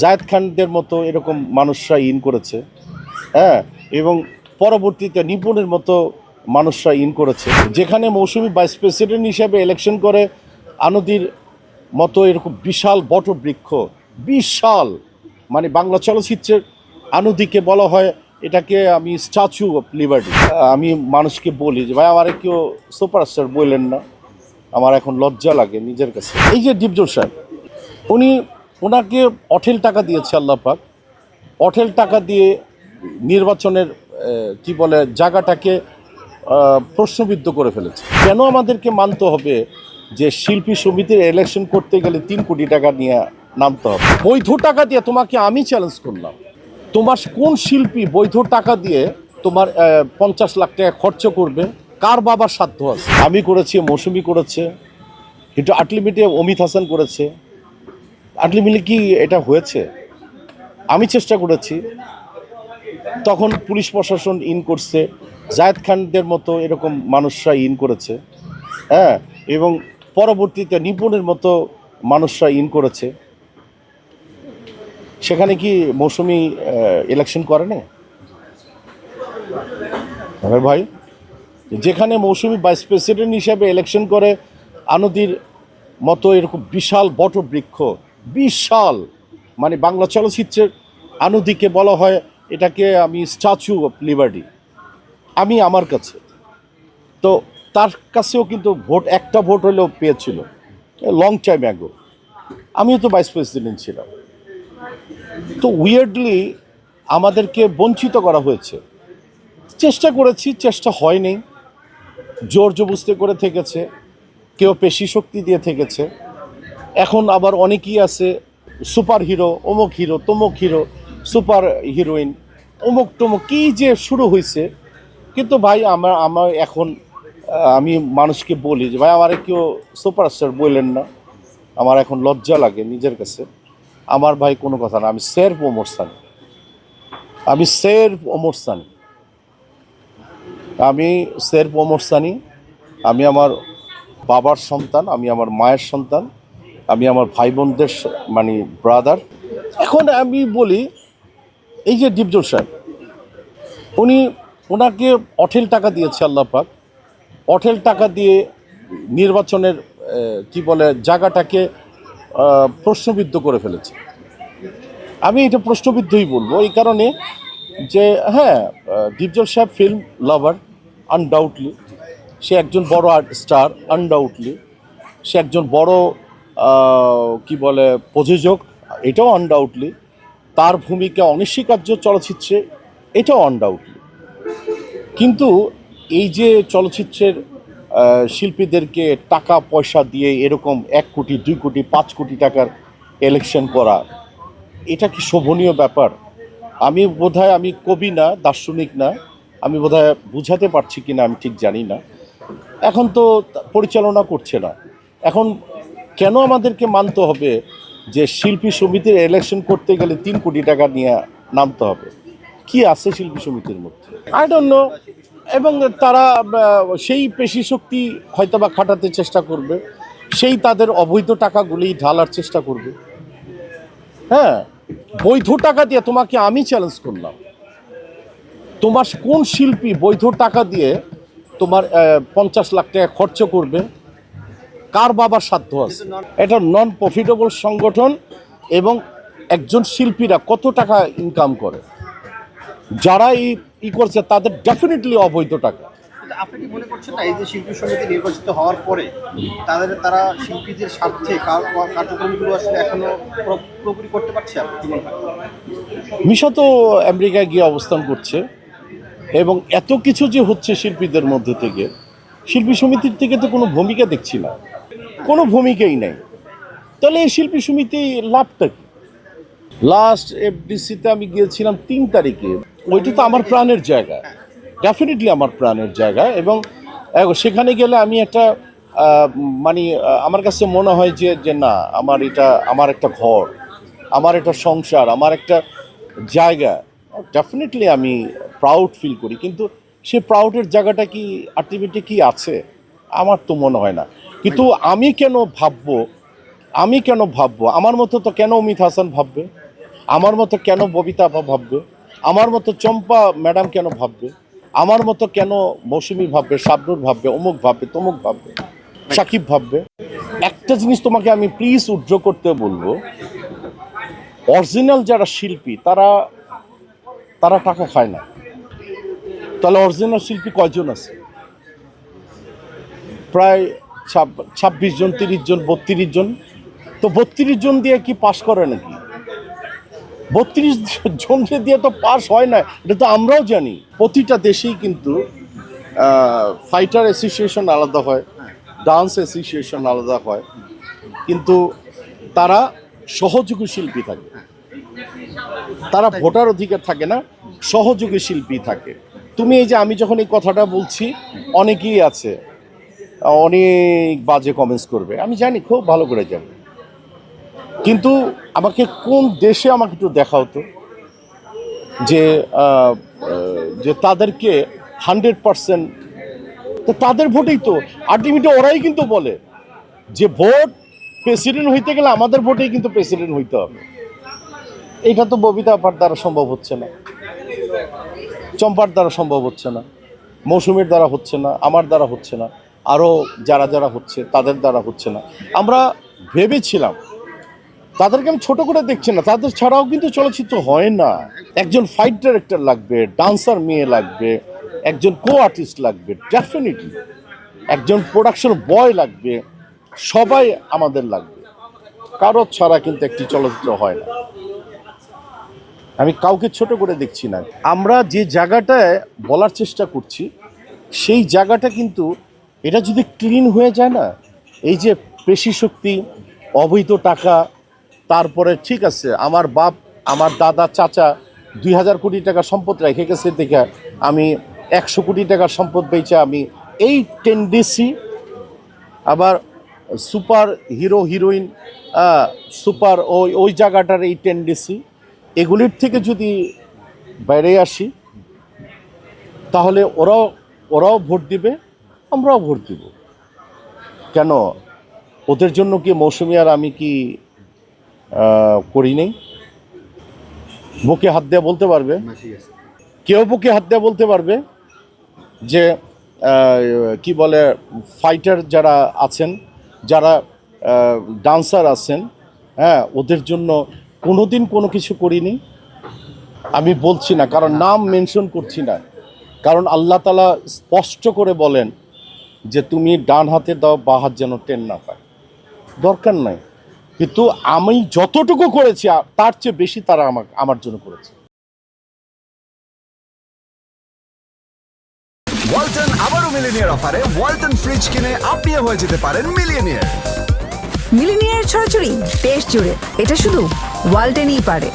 জায়েদ খানদের মতো এরকম মানুষরা ইন করেছে হ্যাঁ? এবং পরবর্তীতে নিপুণের মতো মানুষরা ইন করেছে। যেখানে মৌসুমি ভাইস প্রেসিডেন্ট হিসেবে ইলেকশন করে, আনদির মতো এরকম বিশাল বটবৃক্ষ, বিশাল মানে বাংলা চলচ্চিত্রের আনুদিকে বলা হয়, এটাকে আমি স্ট্যাচু অফ লিবার্টি, আমি মানুষকে বলি যে, ভাই, আমার কেউ সুপারস্টার বললেন না, আমার এখন লজ্জা লাগে নিজের কাছে। এই যে ডিপজল সাহেব, উনি ওনাকে অঠেল টাকা দিয়েছে আল্লাহ পাক। অঠেল টাকা দিয়ে নির্বাচনের কি বলে, জায়গাটাকে প্রশ্নবিদ্ধ করে ফেলেছে। কেন আমাদেরকে মানতে হবে যে শিল্পী সমিতির ইলেকশন করতে গেলে তিন কোটি টাকা নিয়ে নামতে হবে? বৈধ টাকা দিয়ে তোমাকে আমি চ্যালেঞ্জ করলাম। তোমার কোন শিল্পী বৈধ টাকা দিয়ে তোমার পঞ্চাশ লাখ টাকা খরচ করবে? কার বাবার সাধ্য আছে? আমি করেছি, মৌসুমি করেছে, কিন্তু আটলিমিটে অমিত হাসান করেছে। আটলিমিটে কি এটা হয়েছে? আমি চেষ্টা করেছি। তখন পুলিশ প্রশাসন ইন করছে। জায়েদ খানদের মতো এরকম মানুষরা ইন করেছে। হ্যাঁ এবং পরবর্তীতে নিপুণের মতো মানুষরা ইন করেছে। সেখানে কি মৌসুমি ইলেকশন করে না ভাই, যেখানে মৌসুমি ভাইস প্রেসিডেন্ট হিসেবে ইলেকশন করে, আনদির মতো এরকম বিশাল বটবৃক্ষ বিশাল মানে বাংলা চলচ্চিত্রের আনুদিকে বলা হয় এটাকে আমি স্ট্যাচু অফ লিবার্টি আমি আমার কাছে। তো তার কাছেও কিন্তু ভোট, একটা ভোট হলেও পেয়েছিল লং টাইম অ্যাগো আমিও তো ভাইস প্রেসিডেন্ট ছিলাম। তো উইয়ার্ডলি আমাদেরকে বঞ্চিত করা হয়েছে। চেষ্টা করেছি, চেষ্টা হয়নি। জোর জবস্তি করে থেকেছে, কেউ পেশি শক্তি দিয়ে থেকেছে। এখন আবার অনেকেই আছে সুপার হিরো, অমুক হিরো, তমুক হিরো, সুপার হিরোইন, অমুক টমুক কী যে শুরু হয়েছে কিন্তু ভাই, আমার আমার এখন আমি মানুষকে বলি যে, ভাই, আমার কেউ সুপারস্টার বললেন না। আমার এখন লজ্জা লাগে নিজের কাছে। আমার ভাই কোনো কথা না, আমি সেরফ ওমর সানি। আমি সেরফ ওমর সানি। আমি সেরফ ওমর সানি। আমি আমার বাবার সন্তান, আমি আমার মায়ের সন্তান। আমি আমার ভাই বোনদের মানে ব্রাদার এখন আমি বলি এই যে ডিপজল সাহেব উনি ওনাকে অঠেল টাকা দিয়েছে আল্লাহ পাক। অঠেল টাকা দিয়ে নির্বাচনের কি বলে জায়গাটাকে প্রশ্নবিদ্ধ করে ফেলেছে। আমি এটা প্রশ্নবিদ্ধই বলব এই কারণে যে হ্যাঁ আহ, ডিপজল সাহেব ফিল্ম লাভার আনডাউটলি সে একজন বড় স্টার আনডাউটলি সে একজন বড় কি বলে, প্রযোজক, এটাও আনডাউটলি তার ভূমিকা অনস্বীকার্য চলচ্চিত্রে, এটাও আনডাউটলি কিন্তু এই যে চলচ্চিত্রের শিল্পীদেরকে টাকা, পয়সা দিয়ে এরকম এক কোটি, দুই কোটি, পাঁচ কোটি টাকার ইলেকশন করা, এটা কি শোভনীয় ব্যাপার? আমি বোধহয়, আমি কবি না, দার্শনিক না, আমি বোধহয় বুঝাতে পারছি কি না আমি ঠিক জানি না। এখন তো, পরিচালনা করছে না। এখন কেন আমাদেরকে মানতে হবে যে শিল্পী সমিতির ইলেকশন করতে গেলে তিন কোটি টাকা নিয়ে নামতে হবে? কি আছে শিল্পী সমিতির মধ্যে? আই ডোন্ট নো এবং তারা সেই পেশি শক্তি হয়তো বা খাটাতে চেষ্টা করবে, সেই তাদের অবৈধ টাকাগুলি ঢালার চেষ্টা করবে। হ্যাঁ বৈধ টাকা দিয়ে তোমাকে আমি চ্যালেঞ্জ করলাম। তোমার কোন শিল্পী বৈধ টাকা দিয়ে তোমার পঞ্চাশ লাখ টাকা খরচ করবে? কার বাবার সাধ্য আছে? এটা নন প্রফিটেবল সংগঠন এবং একজন শিল্পীরা কত টাকা ইনকাম করে? যারা এই ই করছে তাদের ডেফিনেটলি অবৈধ টাকা। আপনি কি মনে করছেন না এই যে শিল্পী সমিতি নির্বাচিত হওয়ার পরে তাদের তারা শিল্পীদের স্বার্থে কার- কার্যক্রমগুলো আসলে এখনও পুরো- পুরোপুরি করতে পারছে আপনি কি মনে মিশা তো আমেরিকায় গিয়ে অবস্থান করছে এবং এত কিছু যে হচ্ছে শিল্পীদের মধ্যে থেকে শিল্পী সমিতির থেকে তো কোনো ভূমিকা দেখছি না। কোনো ভূমিকাই নেই। তাহলে এই শিল্পী সমিতি লাভটা কি? লাস্ট এফডিসিতে আমি গিয়েছিলাম তিন তারিখে। ওইটা তো আমার প্রাণের জায়গা। ডেফিনেটলি আমার প্রাণের জায়গা এবং সেখানে গেলে আমি একটা মানে আমার কাছে মনে হয় যে যে না, আমার এটা, আমার একটা ঘর, আমার একটা সংসার, আমার একটা জায়গা। ডেফিনেটলি আমি প্রাউড ফিল করি। কিন্তু সে প্রাউডের জায়গাটা কি আলটিমেটলি কি আছে? আমার তো মনে হয় না। কিন্তু আমি কেন ভাববো? আমি কেন ভাববো? আমার মতো তো কেন অমিত হাসান ভাববে? আমার মতো কেন ববিতা ভাববে? আমার মতো চম্পা ম্যাডাম কেন ভাববে? আমার মতো কেন মৌসুমি ভাববে শাবনুর ভাববে অমুক ভাববে তমুক ভাববে সাকিব ভাববে? একটা জিনিস তোমাকে আমি প্লিজ উজ্জ্ব করতে বলব। অরিজিনাল যারা শিল্পী তারা তারা টাকা খায় না। তাহলে অরিজিনাল শিল্পী কয়জন আছে? প্রায় ছাব্বিশ জন, তিরিশ জন, বত্রিশ জন। তো বত্রিশ জন দিয়ে কি পাশ করে নাকি? বত্রিশ জন দিয়ে তো পাশ হয় না, এটা তো আমরাও জানি। প্রতিটা দেশেই কিন্তু ফাইটার অ্যাসোসিয়েশন আলাদা হয় ডান্স অ্যাসোসিয়েশন আলাদা হয়। কিন্তু তারা সহযোগী শিল্পী থাকে। তারা ভোটার অধিকার থাকে না, সহযোগী শিল্পী থাকে। তুমি এই যে আমি যখন এই কথাটা বলছি, অনেকেই আছে অনেক বাজে কমেন্টস করবে। আমি জানি, খুব ভালো করে জানি। কিন্তু আমাকে কোন দেশে আমাকে একটু দেখা হতো যে যে তাদেরকে হান্ড্রেড পার্সেন্ট তো তাদের ভোটেই তো। আলটিমেটলি ওরাই কিন্তু বলে যে, ভোট প্রেসিডেন্ট হইতে গেলে আমাদের ভোটেই কিন্তু প্রেসিডেন্ট হইতে হবে। এটা তো ববিতা আপার দ্বারা সম্ভব হচ্ছে না। চম্পার দ্বারা সম্ভব হচ্ছে না। মৌসুমীর দ্বারা হচ্ছে না। আমার দ্বারা হচ্ছে না। আরও যারা যারা হচ্ছে, তাদের দ্বারা হচ্ছে না। আমরা ভেবেছিলাম, তাদেরকে আমি ছোটো করে দেখছি না, তাদের ছাড়াও কিন্তু চলচ্চিত্র হয় না। একজন ফাইট ডাইরেক্টর লাগবে ডান্সার মেয়ে লাগবে, একজন কো আর্টিস্ট লাগবে ডেফিনেটলি একজন প্রোডাকশন বয় লাগবে, সবাই আমাদের লাগবে। কারও ছাড়া কিন্তু একটি চলচ্চিত্র হয় না। আমি কাউকে ছোট করে দেখছি না। আমরা যে জায়গাটায় বলার চেষ্টা করছি, সেই জায়গাটা কিন্তু এটা যদি ক্লিন হয়ে যায় না, এই যে পেশি শক্তি, অবৈধ টাকা, তারপরে ঠিক আছে, আমার বাপ, আমার দাদা, চাচা দুই হাজার কোটি টাকা সম্পদ রেখে গেছে দেখে আমি একশো কোটি টাকার সম্পদ পেয়েছে আমি এই টেন্ডেন্সি আবার সুপার হিরো হিরোইন সুপার ওই ওই জায়গাটার এই টেন্ডেন্সি এগুলির থেকে যদি বাইরে আসি, তাহলে ওরাও ওরাও ভোট দিবে। আমরাও ভোট দিব। কেন? ওদের জন্য কি মৌসুমি আর আমি কি করি নেই? বুকে হাত দেওয়া বলতে পারবে? কেউ বুকে হাত দেওয়া বলতে পারবে যে কি বলে ফাইটার যারা আছেন, যারা ডান্সার আছেন হ্যাঁ ওদের জন্য কোনোদিন কোনো কিছু করিনি। আমি বলছি না, কারণ নাম মেনশন করছি না। কারণ আল্লাহ তালা স্পষ্ট করে বলেন যে তুমি ডান হাতে দাও বা হাত যেন টেন না পায়। দরকার নাই। কিন্তু আমি যতটুকু করেছি তার চেয়ে বেশি তারা আমার আমার জন্য করেছে। ওয়ালটন আবারও মিলিনিয়ার অফারে ওয়ালটন ফ্রিজ কিনে আপনিও হয়ে যেতে পারেন মিলিয়নিয়ার মিলিনিয়ার ছড়াছড়ি দেশ জুড়ে। এটা শুধু ওয়ালটেনই পারে।